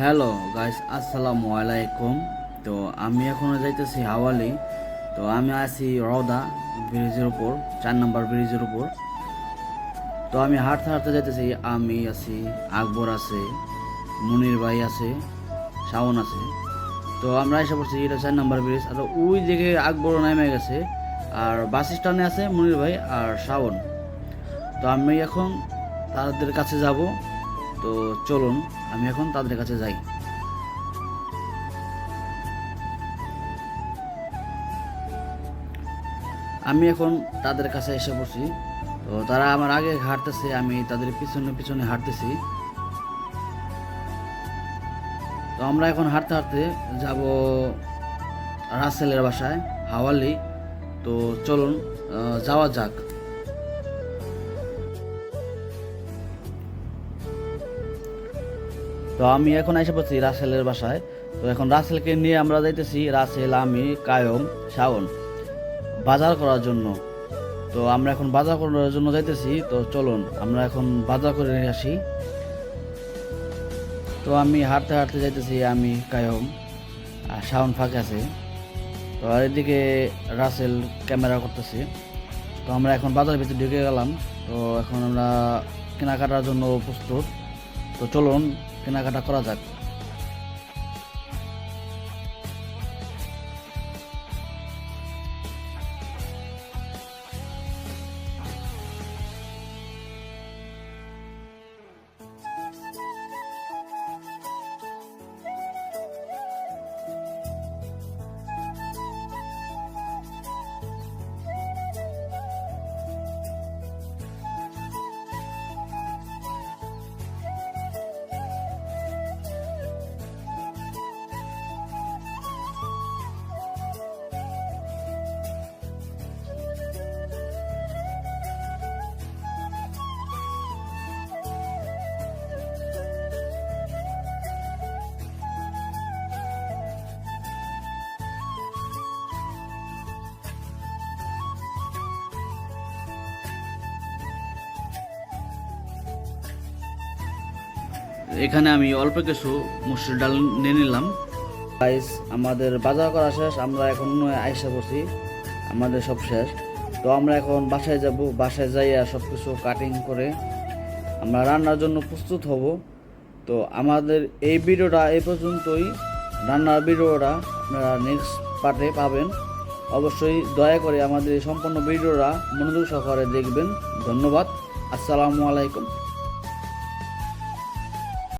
Hello guys আসসালামু আলাইকুম তো আমি এখনও যাইতেছি হাওয়ালি। তো আমি আছি রওদা ব্রিজের উপর, চার নম্বর ব্রিজের উপর। তো আমি হাঁটতে হাঁটতে যাইতেছি, আমি আছি, আকবর আছে, মুনির ভাই আছে, শাওন আছে। তো আমরা এসে পড়ছি এটা চার নম্বর ব্রিজ, আর ওই দিকে আকবর নেমে গেছে, আর বাস স্ট্যান্ডে আছে মুনির ভাই আর শাওন। তো আমি এখন তাদের কাছে যাব তো চলুন, আমি এখন তাদের কাছে যাই। আমি এখন তাদের কাছে এসে পড়ছি। তো তারা আমার আগে হাঁটতেছে, আমি তাদের পিছনে পিছনে হাঁটতেছি। তো আমরা এখন হাঁটতে হাঁটতে যাব রাসেলের বাসায়, হাওয়ালি। তো চলুন যাওয়া যাক। তো আমি এখন এসে পড়ছি রাসেলের বাসায়। তো এখন রাসেলকে নিয়ে আমরা যাইতেছি রাসেল, আমি, কায়ম, শাওন বাজার করার জন্য। তো আমরা এখন বাজার করার জন্য যাইতেছি। তো চলুন, আমরা এখন বাজার করে নিয়ে আসি। তো আমি হাঁটতে হাঁটতে যাইতেছি, আমি, কায়ম আর শাওন ফাঁকে আছে। তো এদিকে রাসেল ক্যামেরা করতেছে। তো আমরা এখন বাজারের ভিতরে ঢুকে গেলাম। তো এখন আমরা কেনাকাটার জন্য প্রস্তুত। তো চলুন কেনাকাটা করা যাক। এখানে আমি অল্প কিছু মুসুর ডাল নিয়ে নিলাম। গাইস আমাদের বাজার করা শেষ, আমরা এখন আইসা পড়ছি। আমাদের সব শেষ। তো আমরা এখন বাসায় যাব, বাসায় যাইয়া সব কিছু কাটিং করে আমরা রান্নার জন্য প্রস্তুত হব। তো আমাদের এই ভিডিওটা এই পর্যন্তই। রান্নার ভিডিওটা আপনারা নেক্সট পার্টে পাবেন। অবশ্যই দয়া করে আমাদের এই সম্পূর্ণ ভিডিওটা মনোযোগ সহকারে দেখবেন। ধন্যবাদ। আসসালামু আলাইকুম।